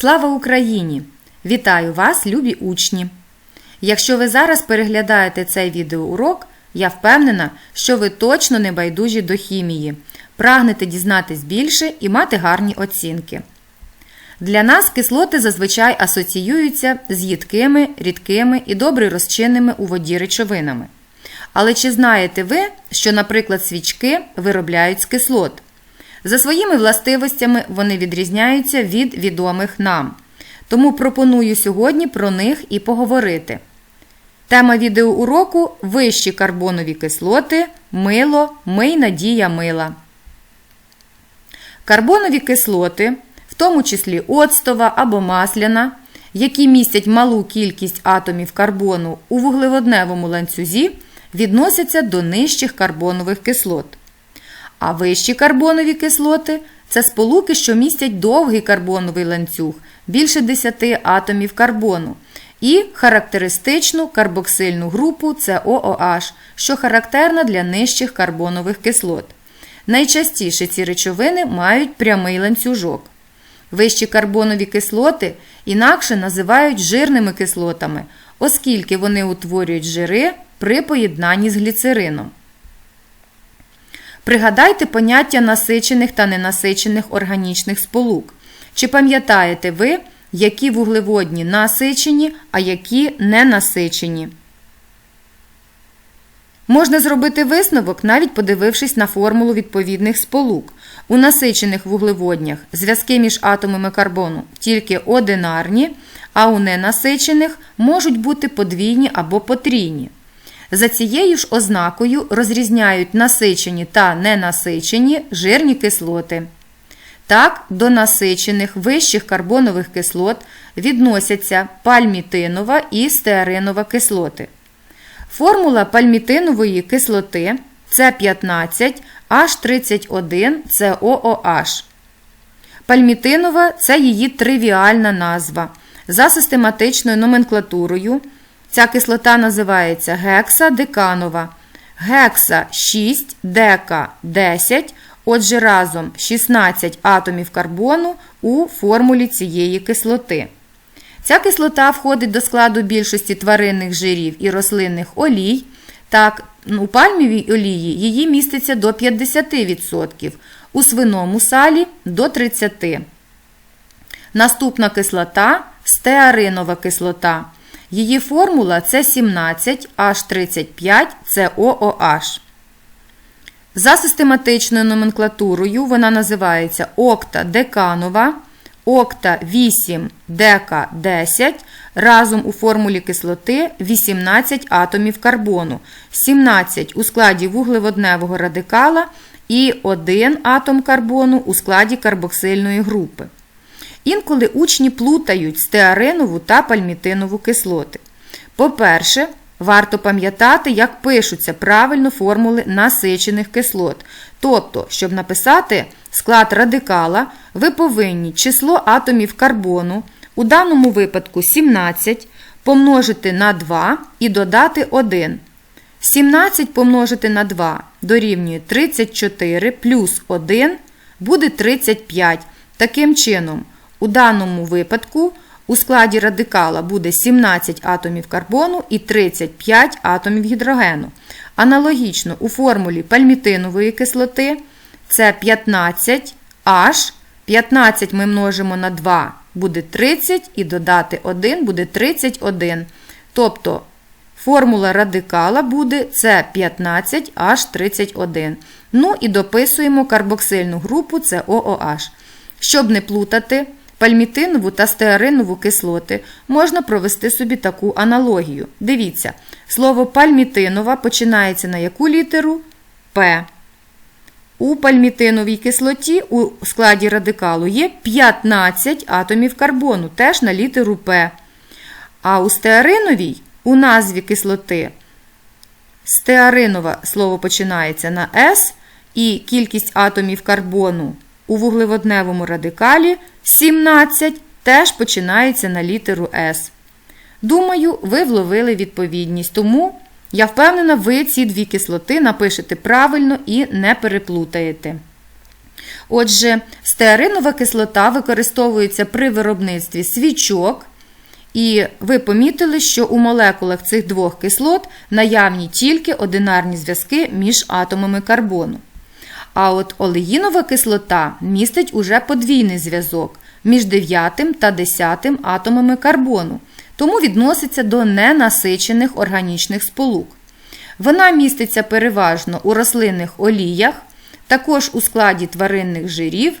Слава Україні! Вітаю вас, любі учні! Якщо ви зараз переглядаєте цей відеоурок, я впевнена, що ви точно не байдужі до хімії, прагнете дізнатись більше і мати гарні оцінки. Для нас кислоти зазвичай асоціюються з їдкими, рідкими і добре розчинними у воді речовинами. Але чи знаєте ви, що, наприклад, свічки виробляють з кислот? За своїми властивостями вони відрізняються від відомих нам. Тому пропоную сьогодні про них і поговорити. Тема відеоуроку вищі карбонові кислоти, мило, мий надія мила. Карбонові кислоти, в тому числі оцтова або масляна, які містять малу кількість атомів карбону у вуглеводневому ланцюзі, відносяться до нижчих карбонових кислот. А вищі карбонові кислоти це сполуки, що містять довгий карбоновий ланцюг більше 10 атомів карбону, і характеристичну карбоксильну групу COOH, що характерна для нижчих карбонових кислот. Найчастіше ці речовини мають прямий ланцюжок. Вищі карбонові кислоти інакше називають жирними кислотами, оскільки вони утворюють жири при поєднанні з гліцерином. Пригадайте поняття насичених та ненасичених органічних сполук. Чи пам'ятаєте ви, які вуглеводні насичені, а які ненасичені? Можна зробити висновок, навіть подивившись на формулу відповідних сполук. У насичених вуглеводнях зв'язки між атомами карбону тільки одинарні, а у ненасичених можуть бути подвійні або потрійні. За цією ж ознакою розрізняють насичені та ненасичені жирні кислоти. Так, до насичених вищих карбонових кислот відносяться пальмітинова і стеаринова кислоти. Формула пальмітинової кислоти С15 H31 COOH. Пальмітинова це її тривіальна назва. За систематичною номенклатурою ця кислота називається гексадеканова. Гекса 6, дека 10, отже разом 16 атомів карбону у формулі цієї кислоти. Ця кислота входить до складу більшості тваринних жирів і рослинних олій. Так, у пальмівій олії її міститься до 50%, у свиному салі до 30%. Наступна кислота стеаринова кислота. Її формула це 17 H35 COOH. За систематичною номенклатурою вона називається октадеканова, окта 8 дека 10. Разом у формулі кислоти 18 атомів карбону, 17 у складі вуглеводневого радикала і 1 атом карбону у складі карбоксильної групи. Інколи учні плутають стеаринову та пальмітинову кислоти. По-перше, варто пам'ятати, як пишуться правильно формули насичених кислот. Тобто, щоб написати склад радикала, ви повинні число атомів карбону, у даному випадку 17, помножити на 2 і додати 1. 17 помножити на 2 дорівнює 34 плюс 1 буде 35. Таким чином, у даному випадку у складі радикала буде 17 атомів карбону і 35 атомів гідрогену. Аналогічно у формулі пальмітинової кислоти це 15 H, 15 ми множимо на 2 буде 30 і додати 1 буде 31. Тобто формула радикала буде це 15 h 31 Ну і дописуємо карбоксильну групу COOH. Щоб не плутати, пальмітинову та стеаринову кислоти можна провести собі таку аналогію. Дивіться, слово пальмітинова починається на яку літеру? П. У пальмітиновій кислоті у складі радикалу є 15 атомів карбону, теж на літеру П. А у стеариновій у назві кислоти стеаринова слово починається на С, і кількість атомів карбону у вуглеводневому радикалі 17 теж починається на літеру С. Думаю, ви вловили відповідність, тому я впевнена, ви ці дві кислоти напишете правильно і не переплутаєте. Отже, стеаринова кислота використовується при виробництві свічок, і ви помітили, що у молекулах цих двох кислот наявні тільки одинарні зв'язки між атомами карбону. А от олеїнова кислота містить уже подвійний зв'язок між 9 та 10 атомами карбону, тому відноситься до ненасичених органічних сполук. Вона міститься переважно у рослинних оліях, також у складі тваринних жирів,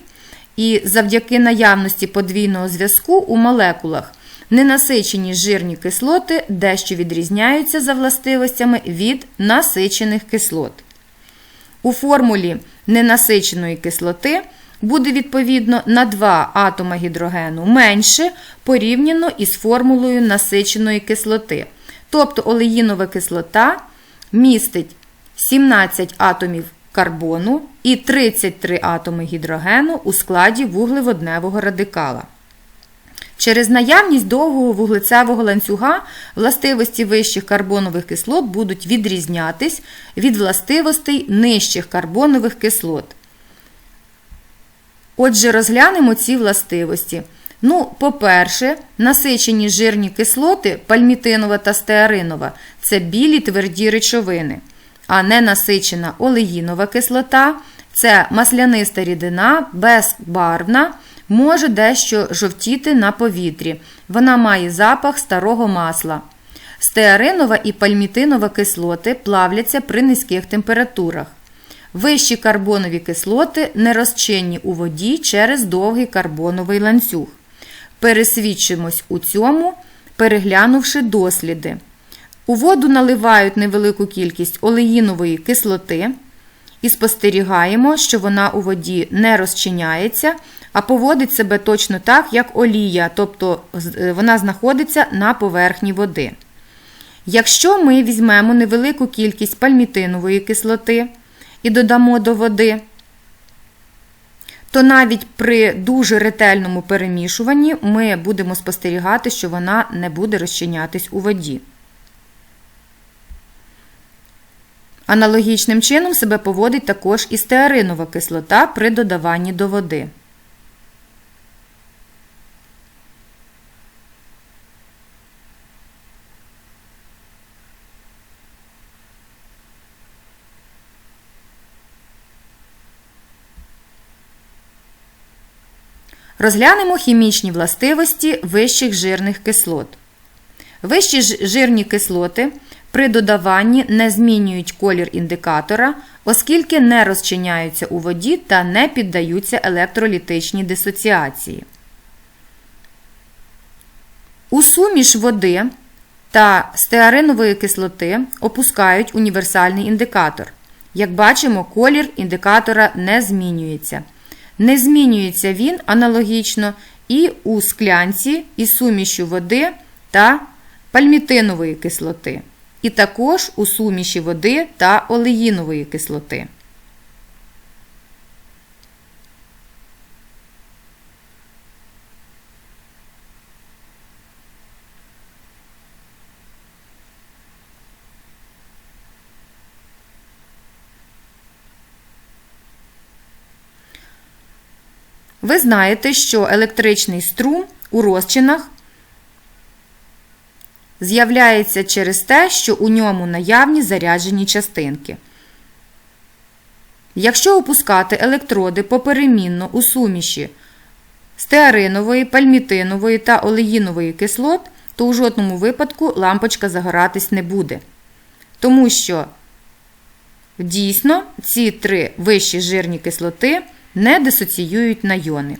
і завдяки наявності подвійного зв'язку у молекулах ненасичені жирні кислоти дещо відрізняються за властивостями від насичених кислот. У формулі ненасиченої кислоти буде відповідно на 2 атома гідрогену менше порівняно із формулою насиченої кислоти. Тобто олеїнова кислота містить 17 атомів карбону і 33 атоми гідрогену у складі вуглеводневого радикала. Через наявність довгого вуглецевого ланцюга властивості вищих карбонових кислот будуть відрізнятись від властивостей нижчих карбонових кислот. Отже, розглянемо ці властивості. Ну, по-перше, насичені жирні кислоти пальмітинова та стеаринова це білі тверді речовини, а ненасичена олеїнова кислота це масляниста рідина, безбарвна, може дещо жовтіти на повітрі. Вона має запах старого масла. Стеаринова і пальмітинова кислоти плавляться при низьких температурах. Вищі карбонові кислоти нерозчинні у воді через довгий карбоновий ланцюг. Пересвідчимось у цьому, переглянувши досліди. У воду наливають невелику кількість олеїнової кислоти і спостерігаємо, що вона у воді не розчиняється, а поводить себе точно так, як олія, тобто е, вона знаходиться на поверхні води. Якщо ми візьмемо невелику кількість пальмітинової кислоти і додамо до води, то навіть при дуже ретельному перемішуванні ми будемо спостерігати, що вона не буде розчинятись у воді. Аналогічним чином себе поводить також і стеаринова кислота при додаванні до води. Розглянемо хімічні властивості вищих жирних кислот. Вищі жирні кислоти при додаванні не змінюють колір індикатора, оскільки не розчиняються у воді та не піддаються електролітичній дисоціації. У суміш води та стеаринової кислоти опускають універсальний індикатор. Як бачимо, колір індикатора не змінюється. Не змінюється він аналогічно і у склянці із сумішю води та пальмітинової кислоти, і також у суміші води та олеїнової кислоти. Ви знаєте, що електричний струм у розчинах з'являється через те, що у ньому наявні заряджені частинки. Якщо опускати електроди поперемінно у суміші стеаринової, пальмітинової та олеїнової кислот, то у жодному випадку лампочка загоратись не буде. Тому що дійсно ці три вищі жирні кислоти не дисоціюють на йони.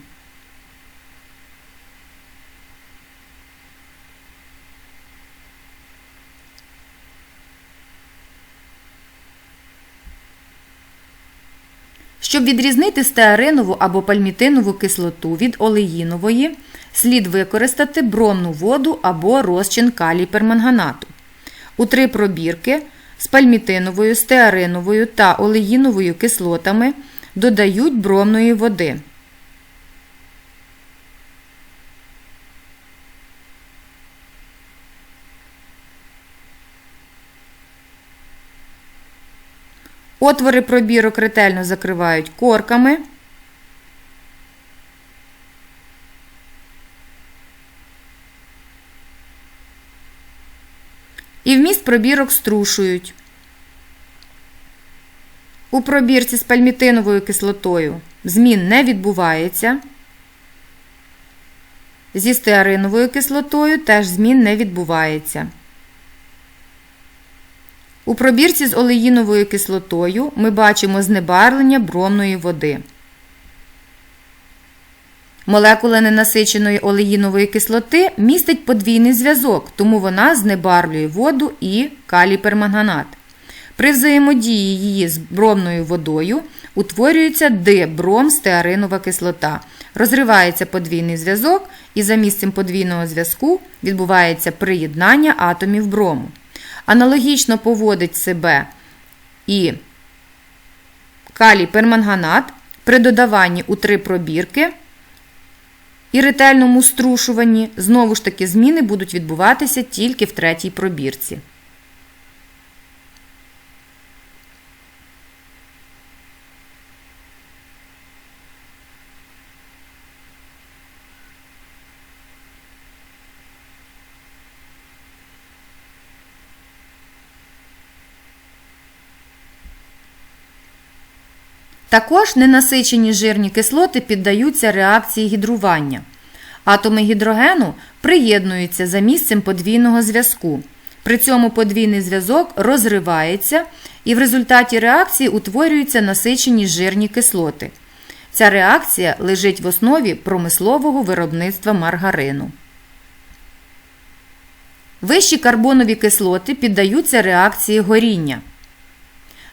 Щоб відрізнити стеаринову або пальмітинову кислоту від олеїнової, слід використати бромну воду або розчин калій перманганату. У три пробірки з пальмітиновою, стеариновою та олеїновою кислотами додають бромної води. Отвори пробірок ретельно закривають корками. І вміст пробірок струшують. У пробірці з пальмітиновою кислотою змін не відбувається. Зі стеариновою кислотою теж змін не відбувається. У пробірці з олеїновою кислотою ми бачимо знебарвлення бромної води. Молекула ненасиченої олеїнової кислоти містить подвійний зв'язок, тому вона знебарвлює воду і каліперманганат. При взаємодії її з бромною водою утворюється дибромстеаринова кислота. Розривається подвійний зв'язок, і за місцем подвійного зв'язку відбувається приєднання атомів брому. Аналогічно поводить себе і калій перманганат при додаванні у три пробірки і ретельному струшуванні, знову ж таки, зміни будуть відбуватися тільки в третій пробірці. Також ненасичені жирні кислоти піддаються реакції гідрування. Атоми гідрогену приєднуються за місцем подвійного зв'язку. При цьому подвійний зв'язок розривається і в результаті реакції утворюються насичені жирні кислоти. Ця реакція лежить в основі промислового виробництва маргарину. Вищі карбонові кислоти піддаються реакції горіння.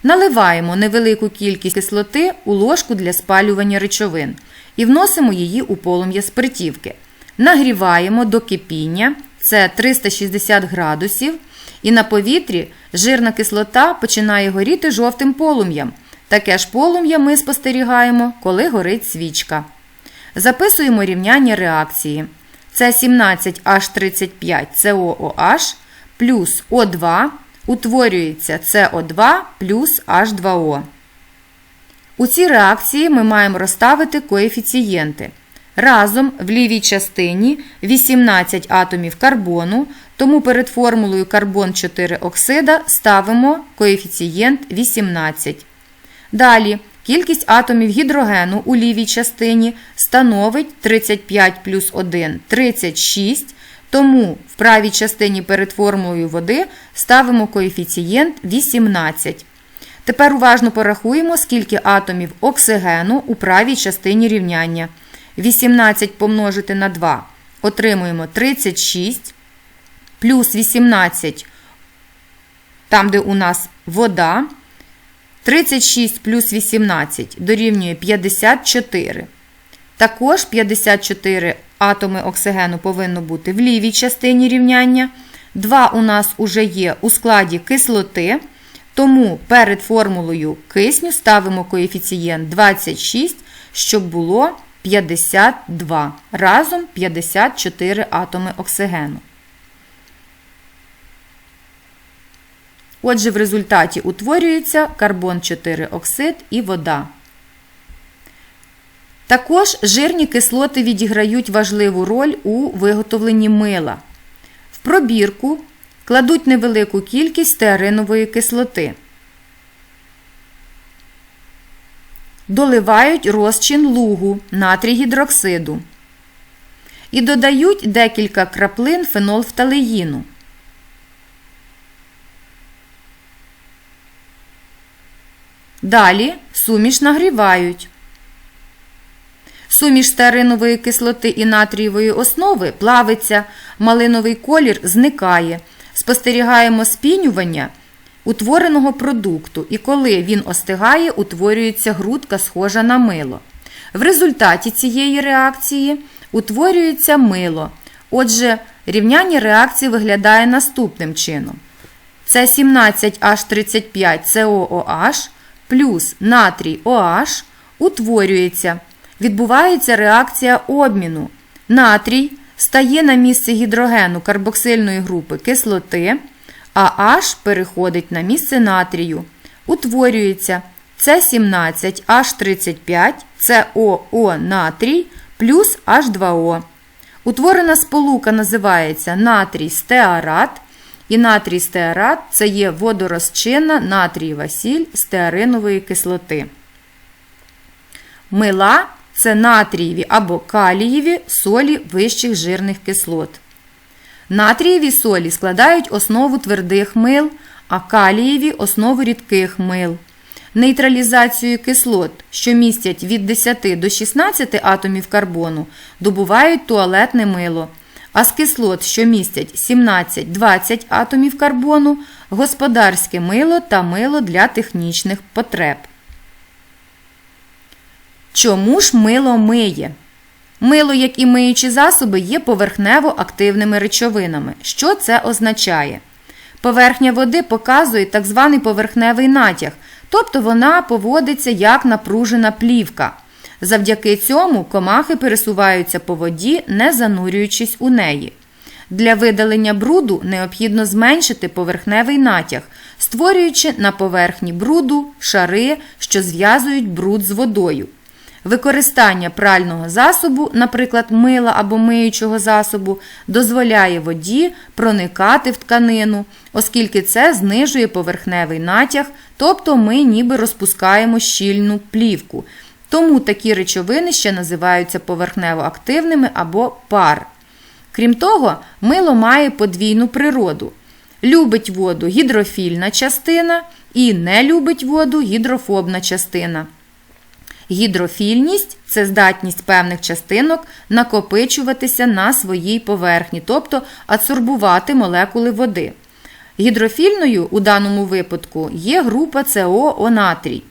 Наливаємо невелику кількість кислоти у ложку для спалювання речовин і вносимо її у полум'я спиртівки. Нагріваємо до кипіння, це 360 градусів, і на повітрі жирна кислота починає горіти жовтим полум'ям. Таке ж полум'я ми спостерігаємо, коли горить свічка. Записуємо рівняння реакції. Це 17H35 COOH плюс О2 утворюється СО2 плюс H2O. У цій реакції ми маємо розставити коефіцієнти. Разом в лівій частині 18 атомів карбону, тому перед формулою карбон 4 оксида ставимо коефіцієнт 18. Далі кількість атомів гідрогену у лівій частині становить 35 плюс 1 36. Тому в правій частині перед формулою води ставимо коефіцієнт 18. Тепер уважно порахуємо, скільки атомів оксигену у правій частині рівняння. 18 помножити на 2 отримуємо 36, плюс 18, там, де у нас вода. 36 плюс 18 дорівнює 54. Також 54 атоми оксигену повинно бути в лівій частині рівняння. Два у нас уже є у складі кислоти, тому перед формулою кисню ставимо коефіцієнт 26, щоб було 52. Разом 54 атоми оксигену. Отже, в результаті утворюється карбон 4 оксид і вода. Також жирні кислоти відіграють важливу роль у виготовленні мила. В пробірку кладуть невелику кількість стеаринової кислоти. Доливають розчин лугу натрій гідроксиду. І додають декілька краплин фенолфталеїну. Далі суміш нагрівають. Суміш старинової кислоти і натрієвої основи плавиться, малиновий колір зникає. Спостерігаємо спінювання утвореного продукту, і коли він остигає, утворюється грудка, схожа на мило. В результаті цієї реакції утворюється мило. Отже, рівняння реакції виглядає наступним чином. Це 17H35COOH плюс натрій OH утворюється відбувається реакція обміну. Натрій стає на місце гідрогену карбоксильної групи кислоти, а H переходить на місце натрію. Утворюється С17H35, СОО натрій плюс H2O. Утворена сполука називається натрій стеарат і натрій стеарат це є водорозчинна натрієва сіль стеаринової кислоти. Мила це натрієві або калієві солі вищих жирних кислот. Натрієві солі складають основу твердих мил, а калієві основу рідких мил. Нейтралізацію кислот, що містять від 10 до 16 атомів карбону, добувають туалетне мило, а з кислот, що містять 17-20 атомів карбону, господарське мило та мило для технічних потреб. Чому ж мило миє? Мило, як і миючі засоби, є поверхнево активними речовинами. Що це означає? Поверхня води показує так званий поверхневий натяг, тобто вона поводиться як напружена плівка. Завдяки цьому комахи пересуваються по воді, не занурюючись у неї. Для видалення бруду необхідно зменшити поверхневий натяг, створюючи на поверхні бруду шари, що зв'язують бруд з водою. Використання прального засобу, наприклад, мила або миючого засобу, дозволяє воді проникати в тканину, оскільки це знижує поверхневий натяг, тобто ми ніби розпускаємо щільну плівку. Тому такі речовини ще називаються поверхнево активними або пар. Крім того, мило має подвійну природу. Любить воду гідрофільна частина і не любить воду гідрофобна частина. Гідрофільність це здатність певних частинок накопичуватися на своїй поверхні, тобто адсорбувати молекули води. Гідрофільною у даному випадку є група СО натрій.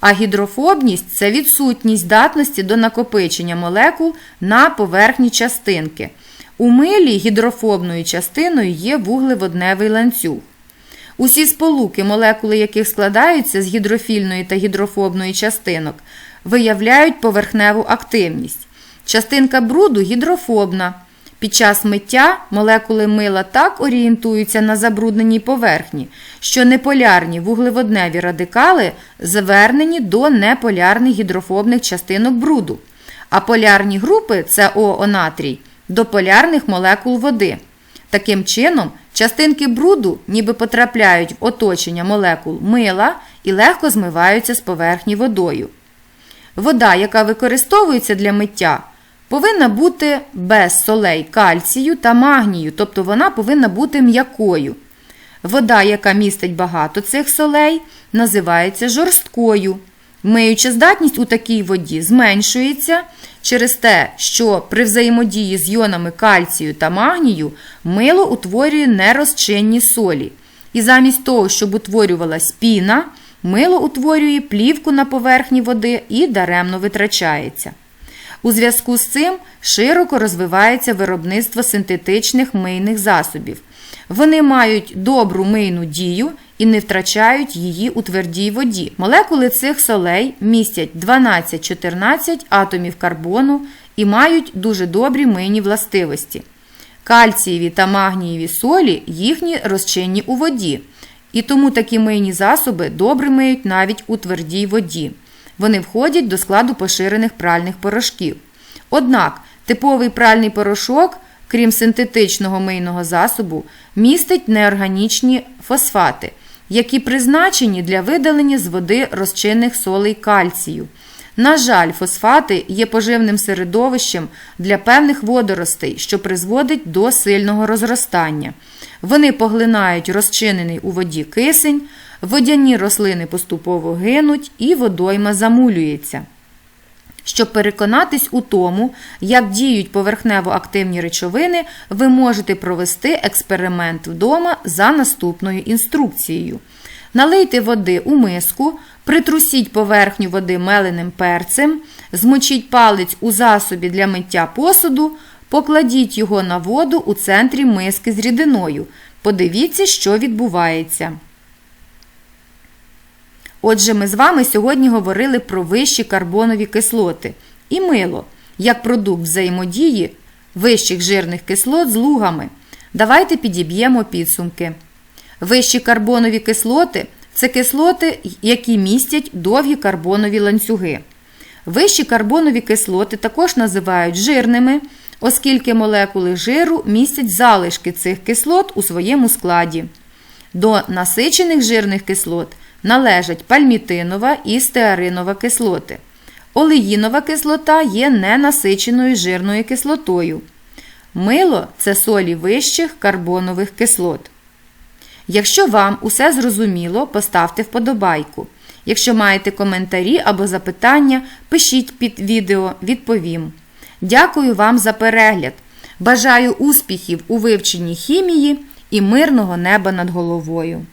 А гідрофобність це відсутність здатності до накопичення молекул на поверхні частинки. У милі гідрофобною частиною є вуглеводневий ланцюг. Усі сполуки, молекули яких складаються з гідрофільної та гідрофобної частинок, виявляють поверхневу активність. Частинка бруду гідрофобна. Під час миття молекули мила так орієнтуються на забрудненій поверхні, що неполярні вуглеводневі радикали звернені до неполярних гідрофобних частинок бруду, а полярні групи СО натрій до полярних молекул води. Таким чином, частинки бруду ніби потрапляють в оточення молекул мила і легко змиваються з поверхні водою. Вода, яка використовується для миття, повинна бути без солей кальцію та магнію, тобто вона повинна бути м'якою. Вода, яка містить багато цих солей, називається жорсткою. Миюча здатність у такій воді зменшується через те, що при взаємодії з йонами кальцію та магнію мило утворює нерозчинні солі. І замість того, щоб утворювалась піна, мило утворює плівку на поверхні води і даремно витрачається. У зв'язку з цим широко розвивається виробництво синтетичних мийних засобів. Вони мають добру мийну дію і не втрачають її у твердій воді. Молекули цих солей містять 12-14 атомів карбону і мають дуже добрі мийні властивості. Кальцієві та магнієві солі їхні розчинні у воді. І тому такі мийні засоби добре миють навіть у твердій воді. Вони входять до складу поширених пральних порошків. Однак типовий пральний порошок, крім синтетичного мийного засобу, містить неорганічні фосфати, які призначені для видалення з води розчинних солей кальцію. На жаль, фосфати є поживним середовищем для певних водоростей, що призводить до сильного розростання. Вони поглинають розчинений у воді кисень, водяні рослини поступово гинуть і водойма замулюється. Щоб переконатись у тому, як діють поверхнево активні речовини, ви можете провести експеримент вдома за наступною інструкцією. Налийте води у миску, притрусіть поверхню води меленим перцем, змочіть палець у засобі для миття посуду, покладіть його на воду у центрі миски з рідиною. Подивіться, що відбувається. Отже, ми з вами сьогодні говорили про вищі карбонові кислоти і мило, як продукт взаємодії вищих жирних кислот з лугами. Давайте підіб'ємо підсумки. Вищі карбонові кислоти це кислоти, які містять довгі карбонові ланцюги. Вищі карбонові кислоти також називають жирними, оскільки молекули жиру містять залишки цих кислот у своєму складі. До насичених жирних кислот належать пальмітинова і стеаринова кислоти. Олеїнова кислота є ненасиченою жирною кислотою. Мило це солі вищих карбонових кислот. Якщо вам усе зрозуміло, поставте вподобайку. Якщо маєте коментарі або запитання, пишіть під відео, відповім. Дякую вам за перегляд. Бажаю успіхів у вивченні хімії і мирного неба над головою.